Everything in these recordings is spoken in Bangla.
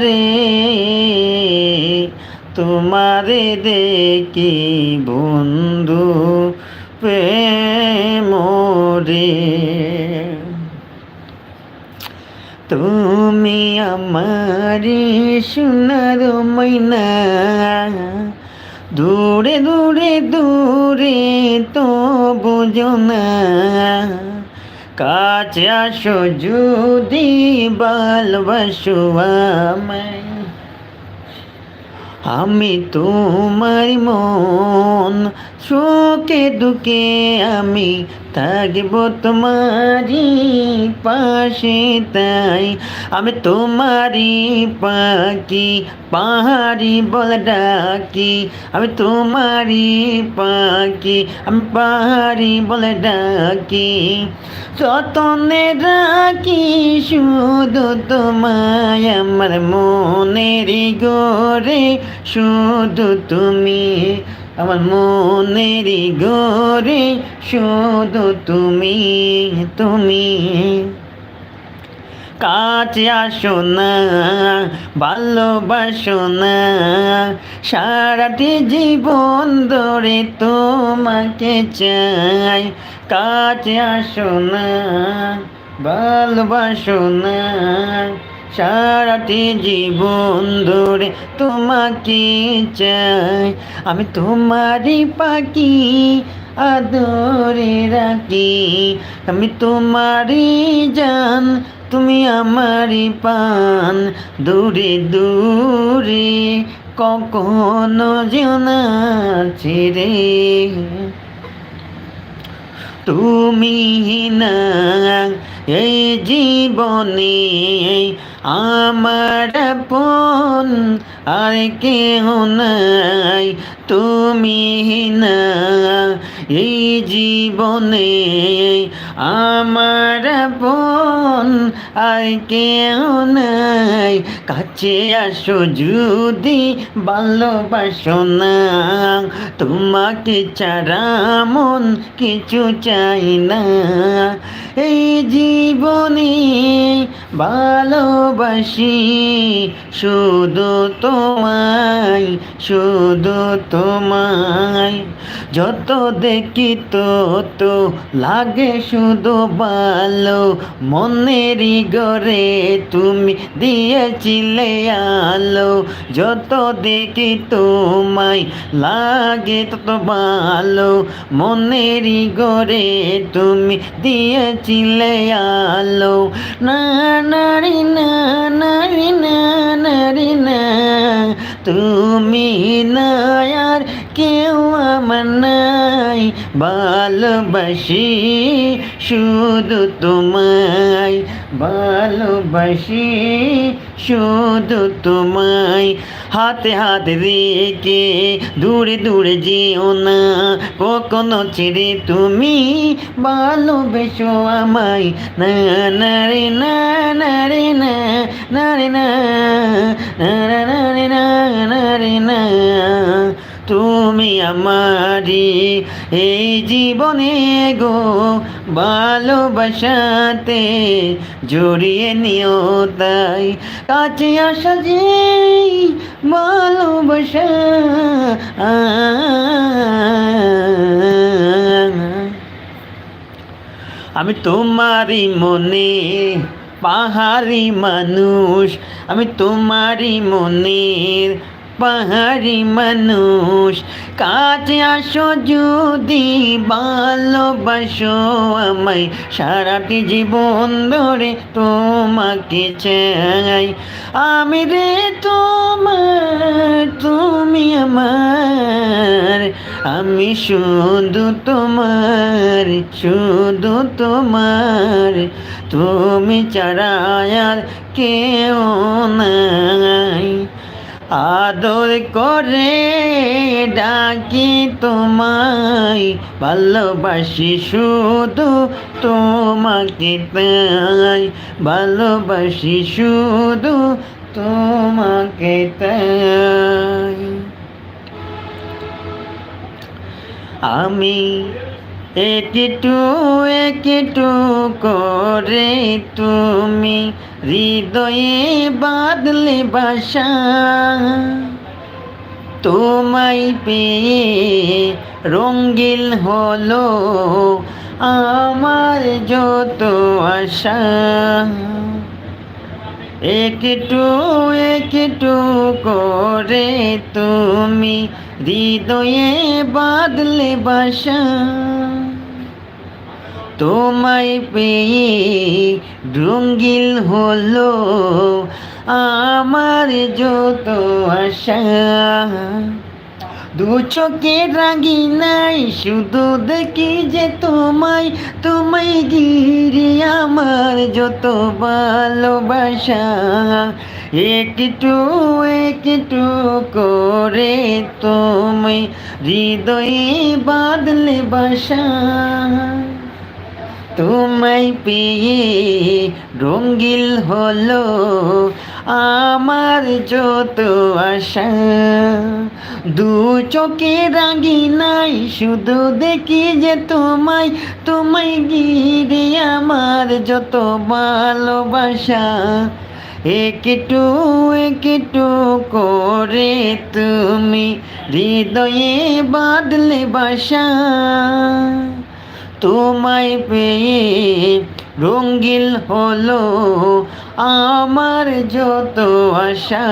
রে তোমারে দেখি বন্ধু প্রেমরে। তুমি আমারি সোনার ময়না, দূরে দূরে দূরে তো বুঝো না। কাছে আসো যদি ভালোবাসো আমায় আমি তোমার মন সুখে দুঃখে আমি থাকব তোমারই পাশে তাই। আমি তোমারই পাখি, পাহাড়ি বলে ডাকি। আমি তোমারই পাখি, আমি পাহাড়ি বলে ডাকি। যতনে রাখি শুধু তোমায় আমার মনের গোরে শুধু তুমি আমার মনের গোরে শুধু তুমি তুমি। কাছে আসো না, ভালোবাসো না, সারাটি জীবন ধরে তোমাকে চাই। কাছে আসো না, ভালোবাসো না সারাটি জীবন ধরে তোমাকে চাই। আমি তোমারই পাখি, আদরে রাখি। আমি তোমারই জান, তুমি আমারই পান। দূরে দূরে কখনো জানা ছেড়ে। তুমি না, এই জীবনে আমার পন আর কেহ নাই তুমি না। এই জীবনে আমার পন আর কেউ নাই কাছে আসো যদি ভালোবাসো না। তোমাকে ছাড়া মন কিছু চাই না। এই জীবনে ভালোবাসি শুধু তোমায় শুধু তোমায়। যত দেখি তো তো লাগে শুধু ভালো। মনেরই গড়ে তুমি দিয়েছিলে আলো, যত দেখি তোমায় লাগে তত ভালো। মনেরই গড়ে তুমি দিয়েছিলে আলো। না নারী না নারী না নারী না, তুমি না আর কেউ আমার নাই ভালোবাসি শুধু তোমায় ভালোবাসি শুধু তোমায় হাতে হাত রেখে দূরে দূরে যেও না কখনো ছেড়ে তুমি ভালোবেসো আমায় না না রে না না রে না না রে না না রে না না রে না তুমি আমারি, এই জীবনে গো ভালোবাসাতে জড়িয়ে নিও তাই। কাছে আসা যে ভালোবাসা, আমি তোমারই মনে পাহাড়ি মানুষ, আমি তোমারই মনের পাহাড়ি মানুষ কাছে আসো যদি, ভালোবাসো আমায়। সারাটি জীবন ধরে তোমাকে চাই। আমি রে তোমার, তুমি আমার। আমি শুধু তোমার শুধু তোমার। তুমি ছাড়া আর কেউ নাই। আদর করে ডাকি তোমায় ভালোবাসি শুধু তোমাকে তাই। ভালোবাসি শুধু তোমাকে তাই। আমি একটু একটু করে তুমি হৃদয়ে বাদলে বাসা। তোমায় পেয়ে রঙ্গিল হলো আমার যত আশা। একটু একটু করে তুমি হৃদয়ে বাদলে বাসা। তোমায় পেয়ে রঙ্গিল হলো আমার যত আশা। দু চোখে রাগি নাই, শুধু দেখি যে তোমায়। তোমায় গিরি আমার যত ভালোবাসা। একটু একটু করে তুমি হৃদয়ে বাদলে বাসা। তোমায় পেয়ে রঙ্গিল হলো আমার যত আশা, দু চোখে রাগি নাই, শুধু দেখি যে তোমায় তোমায় গিরে আমার যত ভালোবাসা। একটু একটু করে তুমি হৃদয়ে বাদলে বাসা। তোমায় পেয়ে রঙ্গিল হলো আমার যত আশা।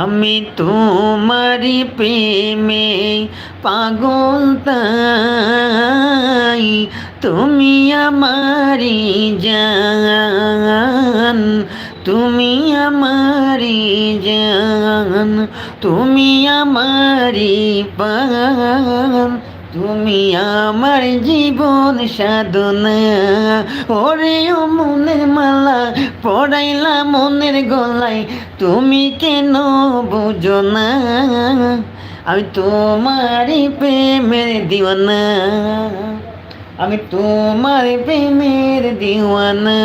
আমি তোমারি প্রেমে পাগল তাই তুমি আমারি জান। তুমি আমারি জান, তুমি আমারি পান তুমি আমার জীবন সাধনা। ওরে ও মনের মালা পড়াইলা মনের গলায়, তুমি কেন বুঝো না? আমি তোমারই প্রেমের দিওয়ানা। আমি তোমার প্রেমের দিওয়ানা।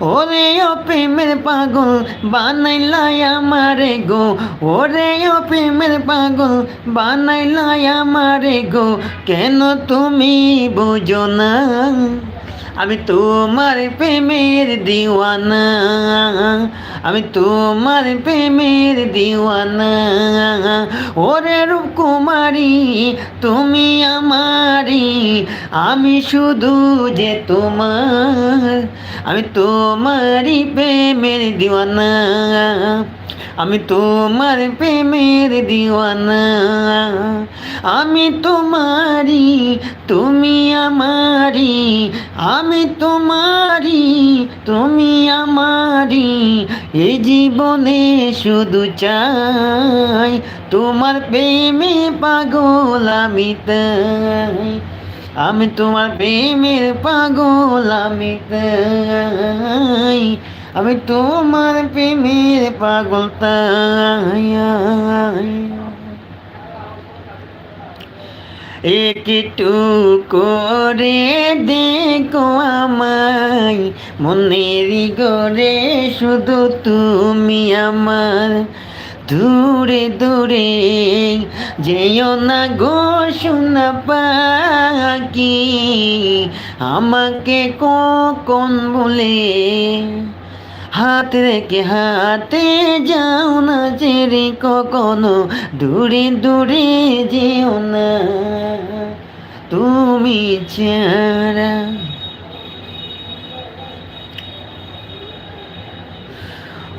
ওরে ও প্রেমের পাগল, বানাইলাই আমারে গো। ওরে ও প্রেমের পাগল, বানাইলাই আমারে গো। কেন তুমি বুঝো না? আমি তোমার প্রেমের দিওয়ানা। আমি তোমার প্রেমের দিওয়ানা। ওরে রূপকুমারী, তুমি আমারি আমি শুধু যে তোমার। আমি তোমারই প্রেমের দিওয়ানা। আমি তোমার প্রেমের দিওয়ানা। আমি তোমারি তুমি আমারি আমি তোমারি তুমি আমারি এই জীবনে শুধু চাই, তোমার প্রেমে পাগল আমি তাই। আমি তোমার প্রেমের পাগল, আমি তাই। আমি তোমার প্রেমের পাগল, তাই। একটু করে দেখো আমায়। মনেরই গড়ে শুধু তুমি আমার। দূরে দূরে যেও না গো শোনা পাখি। আমাকে কখন বলে, হাত রেখে হাতে যাও না চেরে কখনো দূরে দূরে যেও না। তুমি ছাড়া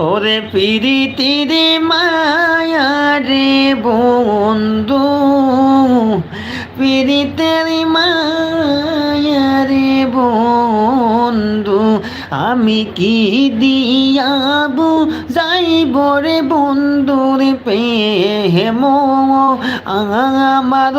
ওরে পিরিতিরে মায়া রে বন্ধু পিরিতের মায়া রে বন্ধু। আমি কি দিয়াবু? যাইব রে বন্ধুর প্রেম আমার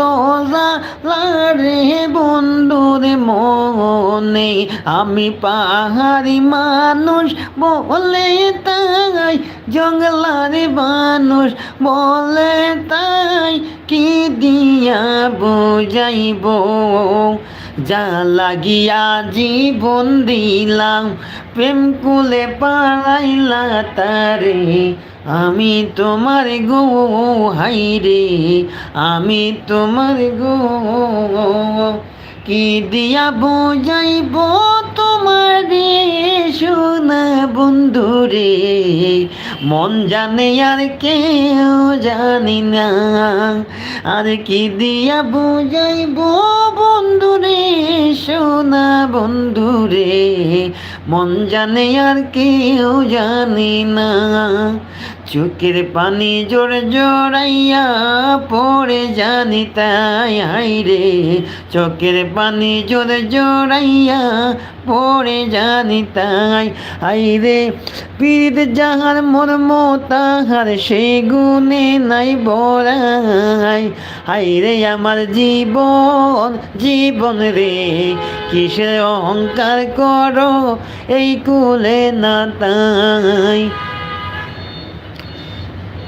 রে বন্ধুর মনে। আমি পাহাড়ি মানুষ বলে তাই, জঙ্গলার মানুষ বলে তাই। কি দিয়া বুঝাইব যা লাগিয়া জীবন দিলাম, প্রেম কুলে পাড়াইলা তারে। আমি তোমার গো হাই রে, আমি তোমার গো। কি দিয়া বোঝাইব তোমার রে সোনা বন্ধু রে। মন জানে আর কেউ জানি না। আর কি দিয়া বোঝাইব বন্ধু রে সোনা বন্ধু রে। মন জানে আর কেউ জানি না। চোখের পানি জোর জোড়াইয়া পড়ে জানি তাই হাই রে। চোখের পানি জোর জোড়াইয়া পড়ে জানি তাই হাই রে। পীড়িত যাহার মর্ম, তাহার সে গুণে নাই বড়াই। হাই রে আমার জীবন জীবন রে, কিসের অহংকার করো এই কুলে না তাই।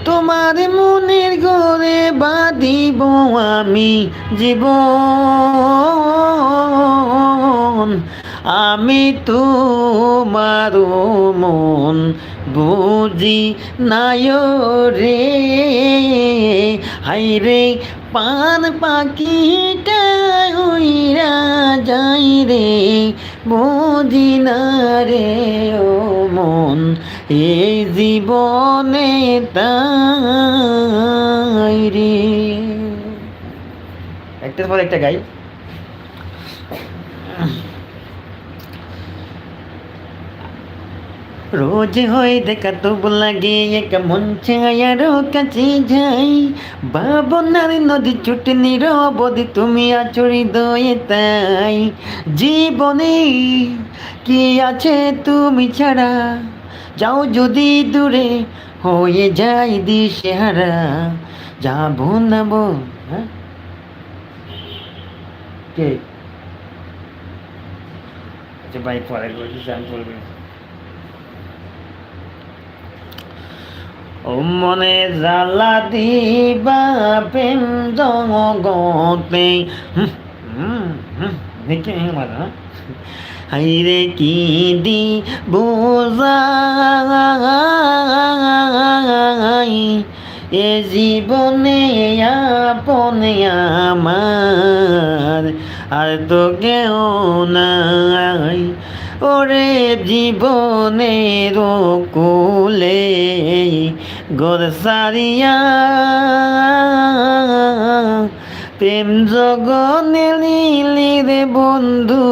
তোমার মনের ঘরে বাঁধিব আমি জীবন। আমি তোমার মন বুঝি নাই রে। হাই রে, পান পাখিটা উইরা যাই রে। বুঝি না রে ও মন। এই জীবনে তাই রে। একটার পর একটা গাই। রোজ হয় দেখা তবু লাগে, এক মন ছায়ারও কাছে যাই। বাবনার নদী ছুটে নিরবধি তুমি আচরি দয়ে তাই। জীবনে কি আছে তুমি ছাড়া? যাও যদি দূরে হয়ে যাই দিশেহারা যাব না বো হ্যাঁ কে আচ্ছা ভাই পরে ও মনে জ্বালা দিবা প্রেম জগতে হুম হুম দেখে হাইরে কি দি বোঝাই? এ জীবনে আপনে আমার আর তো কেউ নাই। ওরে জীবনের কুলে গোর সারিয়া প্রেম জগনে লিলি বন্ধু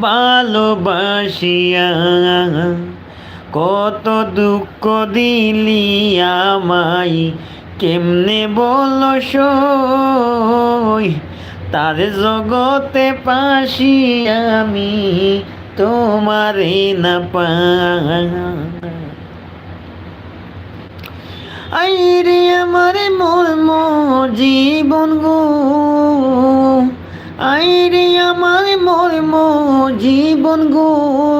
ভালোবাসিয়া, কত দুঃখ দিলি আমায়, কেমনে বল তার জগতে পাশি আমি, তোমারে না পা আইরে আমার মর্ম জীবন গো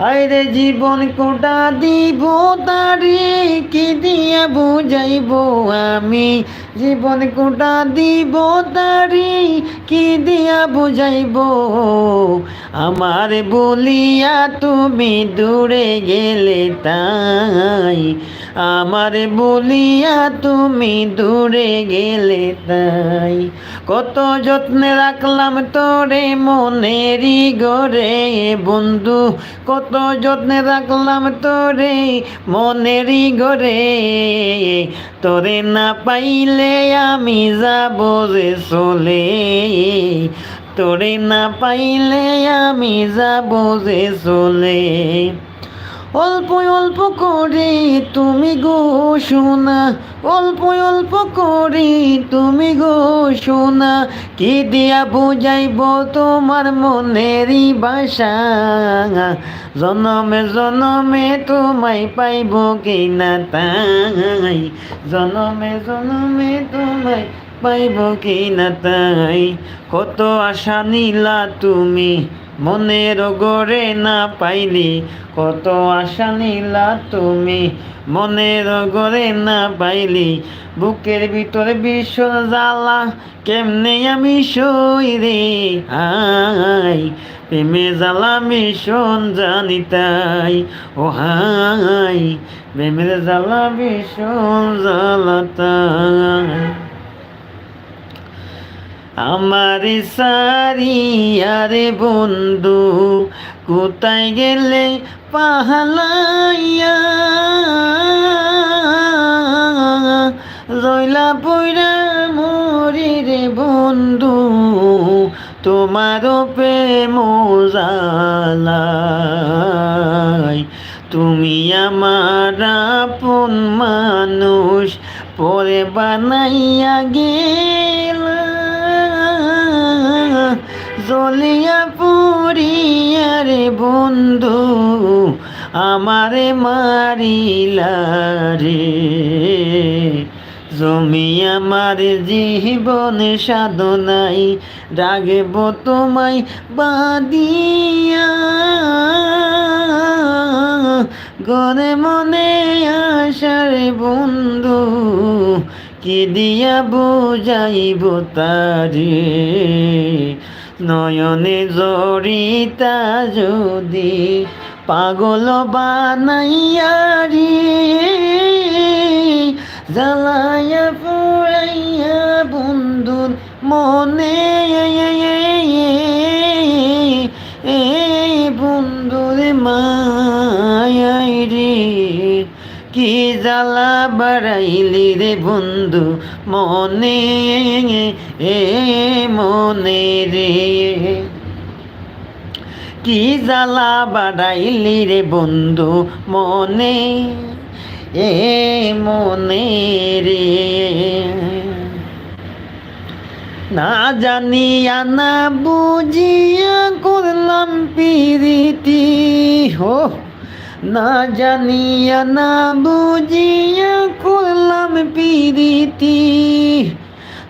আইরে জীবন কোটা দিব তারি, কি দিয়া বুঝাইব আমি? জীবন কোটা দিব তারি, কি দিয়া বুঝাইব? আমার বলিয়া তুমি দূরে গেলে তাই। আমার বলিয়া তুমি দূরে গেলে তাই। কত যত্নে রাখলাম তোরে মনেরই গরে বন্ধু। কত যত্নে রাখলাম তোরে মনেরই গরে তোরে না পাইলে আমি যাব যে চলে। তোরে না পাইলে আমি যাব যে চলে। অল্প অল্প করে তুমি গো সোনা অল্প অল্প করে তুমি গো সোনা, কি দিয়া বুঝাইব তোমার মনেরই বাসা? জনমে জনমে তোমায় পাইব কি না তাই? জনমে জনমে তোমায় পাইব কি না তাই? কত আশা নিলা তুমি, মনের গড়ে না পাইলি। কত আশা নিলা তুমি, মনের গড়ে না পাইলি। বুকের ভিতরে বিশ্ব জ্বালা, কেমনে আমি সই রে? প্রেমে জ্বালা মিশন জানি তাই। ও হাই, প্রেমের জ্বালা ভীষণ জ্বালা তাই। আমার সারিয়ারে বন্ধু, কোথায় গেলে পাহালাইয়া? রইলা পইরা মরি রে বন্ধু, তোমারও প্রেম জালাই তুমি আমার আপন মানুষ, পরে বানাইয়া গেলা জলিয়া পুরিয়া রে বন্ধু, আমারে মারিলা রে। জমি আমার জীবন সাধনাই রাগব তোমায় বাদিয়া গরে মনে আসার বন্ধু, কি দিয়া বুঝাইব তারে? নয়নে জড়িতা যদি পাগল বানাইয়ারি জ্বালাইয়া পুরাইয়া বন্ধুর মনে বন্ধুর মায়াই রে, কি জ্বালা বাড়াইলি রে বন্ধু? মনে, এ মনে রে। কি জ্বালা বাড়াইলি রে বন্ধু মনে, এ মনে রে। না জানিয়া না বুঝিয়া করলাম পিরিতি, হো না জানিয়া, না বুঝিয়া করলাম পিরিতি।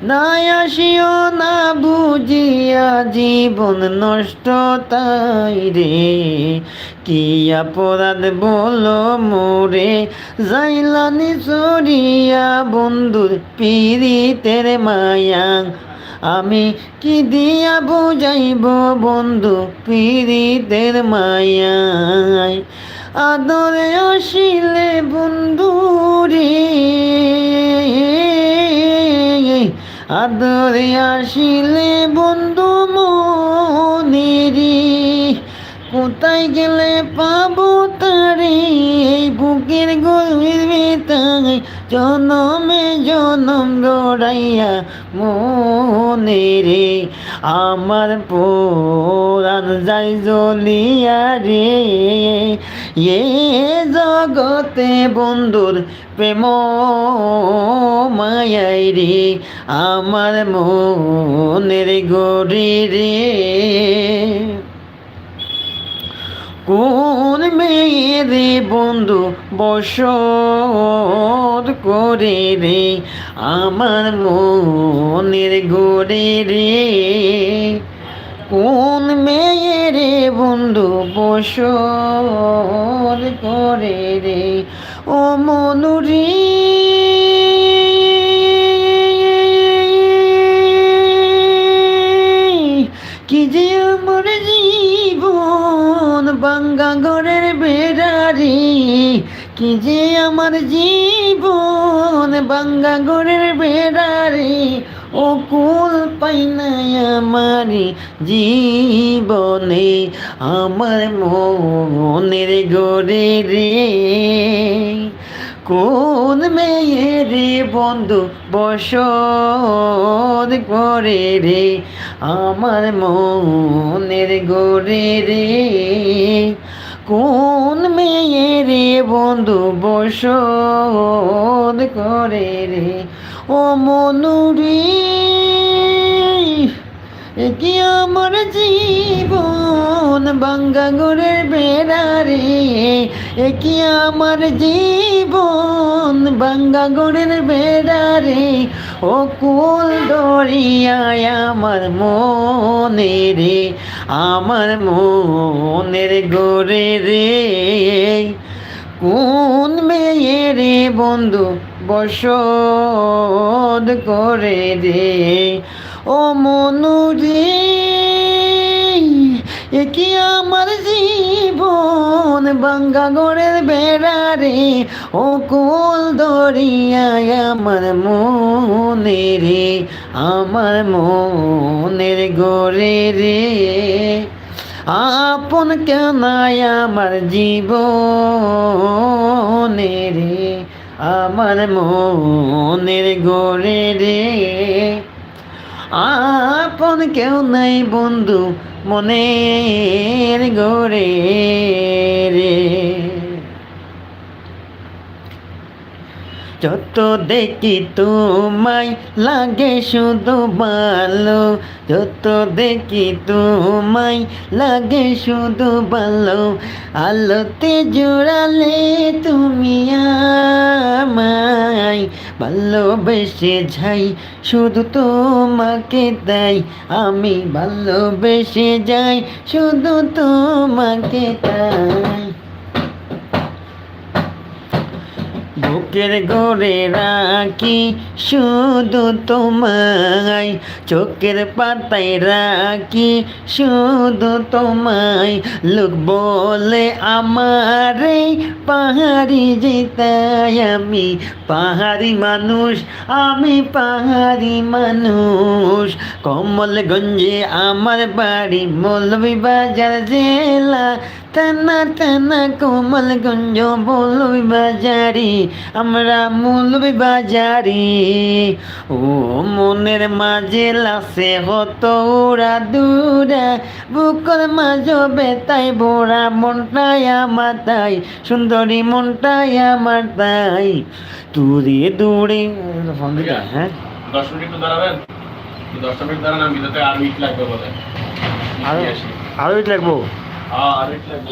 না আসিও, না বুঝিয়া জীবন নষ্ট তাই রে। কি অপরাধ বলো মোরে যাইলানি চড়িয়া বন্ধুর পিরিতের মায়া। আমি কি দিয়া বুঝাইব বন্ধু পিরিতের মায়ায়? আদরে আসিলে বন্ধু রে আদরে আসিলে বন্ধু মনেরি, কোথায় গেলে পাবো তারে বুকের গভীর বেতায় জনমে জনম গড়াইয়া মনে রে আমার পুরান যাই জ্বলিয়া রে। এ জগতে বন্ধুর প্রেম মায়াই রে। আমার মনের গরি রে। কোন মেয়েরে বন্ধু বস করে রে? আমার মনের গোরে রে। কোন মেয়েরে বন্ধু বসত করে রে? ও মনুরী কি যে আমার জীবন বাঙ্গা ঘরের বেড়ারি ও কুল পাই নাই আমারি জীবনে, আমার মনের গড়ে রে। কোন মেয়ের বন্ধু বসত করে রে, আমার মনের গড়ে রে। কোন মেয়ের বন্ধু বসদ করে রে? ও মনুরি কি আমার জীবন বাঙ্গাগরের বেড়া রে? কি আমার জীবন বাঙ্গাগরের বেড়া রে? ও কুল দরিয়ায় আমার মনে রে। আমার মনের গোরে রে। কোন মেয়ে রে বন্ধু বসদ করে রে? ও মনু রে, এ কি আমার জীবন বাঙ্গা গড়ের বেড়া রে? ও কোল দরিয়ায় আমার মনে রে। আমার মনের গড়ে রে। আপন কেন আমার জীবনে রে। আমার মনের গড়ে রে। আপন কেউ নাই বন্ধু মনের গড়ে রে। যত দেখি তোমায় লাগে শুধু ভালো। যত দেখি তোমায় লাগে শুধু ভালো। আলোতে জোড়ালে তুমি আমায় ভালোবেসে যাই, শুধু তোমাকে তাই। আমি ভালোবেসে যাই, শুধু তোমাকে তাই। বুকের গড়ে রাখি, শুধু তোমায়। চোখের পাতায় রাখি, শুধু তোমায়। লোক বলে আমারে পাহাড়ি যেতাই আমি। পাহাড়ি মানুষ, আমি পাহাড়ি মানুষ। কমলগঞ্জে আমার বাড়ি মৌলভী বাজার জেলা। টানা টানা কোমলগঞ্জ মৌলভী বাজারি আমরা মৌলভী বাজারি। ও মনের মাঝে লাসে হতো ওরা দূরা বুকর মাঝ বেতাই বোরা মনটাই আমার তাই সুন্দরী মনটাই আমার তাই। দূরে দূরে হ্যাঁ? দশ মিনিট দাঁড়াবেন? দশ মিনিট দাঁড়ান আমি আর মিনিট লাগবে বলে। আরও আরও লাগবো? হ্যাঁ আর মিনিট লাগবে